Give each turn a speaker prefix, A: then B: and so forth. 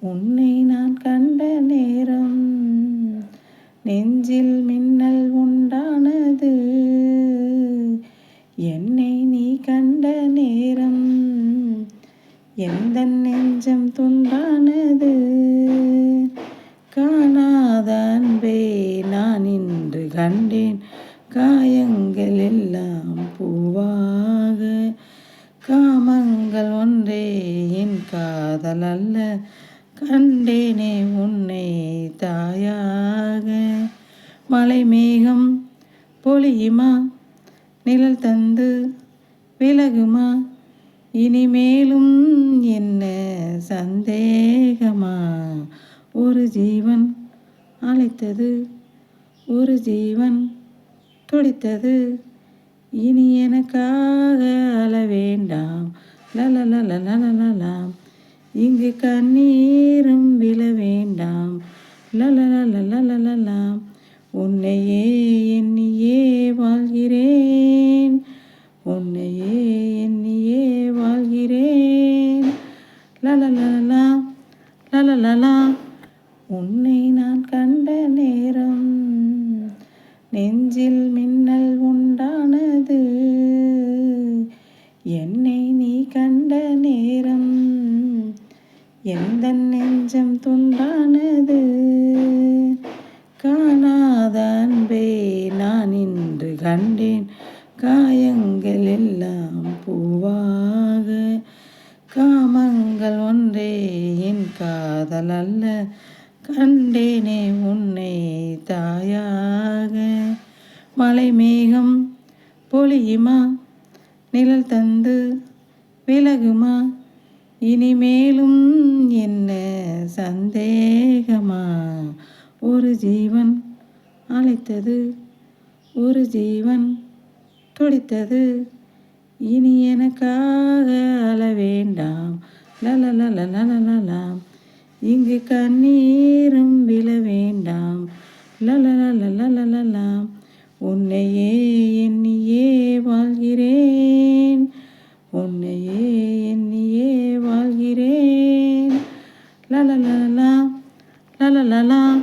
A: உன்னை நான் கண்ட நேரம் நெஞ்சில் மின்னல் உண்டானது. என்னை நீ கண்ட நேரம் எந்த நெஞ்சம் துண்டானது காணாத அன்பே நான் இன்று கண்டேன் காயங்கள் எல்லாம் பூவாக. காமங்கள் ஒன்றே என் காதல் அல்ல. கண்டேனே உன்னை தாயாக. மலை மேகம் பொழியுமா? நிழல் தந்து விலகுமா? இனிமேலும் என்ன சந்தேகமா? ஒரு ஜீவன் அழைத்தது ஒரு ஜீவன் துடித்தது. இனி எனக்காக அழ வேண்டாம். லலலலலலலாம் இங்கு கண்ணீரும் விழ வேண்டாம் லலலலலலலாம் உன்னையே எண்ணியே வாழ்கிறேன் உன்னையே எண்ணியே வாழ்கிறேன் லலலலலா லலலலா உன்னை நான் கண்ட நேரம் நெஞ்சில் மின்னல் உண்டானது என்னை நீ கண்ட நேரம் எந்த நெஞ்சம் துண்டானது? காணாத அன்பே நான் இன்று கண்டேன். காயங்கள் எல்லாம் பூவாக. காமங்கள் ஒன்றே என் காதல் அல்ல. கண்டேனே உன்னை தாயாக. மலை மேகம் பொழியுமா? நிழல் தந்து விலகுமா? இனிமேலும் என்ன சந்தேகமா ஒரு ஜீவன் அழைத்தது ஒரு ஜீவன் துடித்தது இனி எனக்காக அழ வேண்டாம் லலலலலலலாம் இங்கு கண்ணீரும் விழ வேண்டாம் லலலலலலலாம் உன்னையே எண்ணியே வாழ்கிறேன் உன்னையே எண்ணியே வாழ்கிறேன் லலலலா லலலலாம்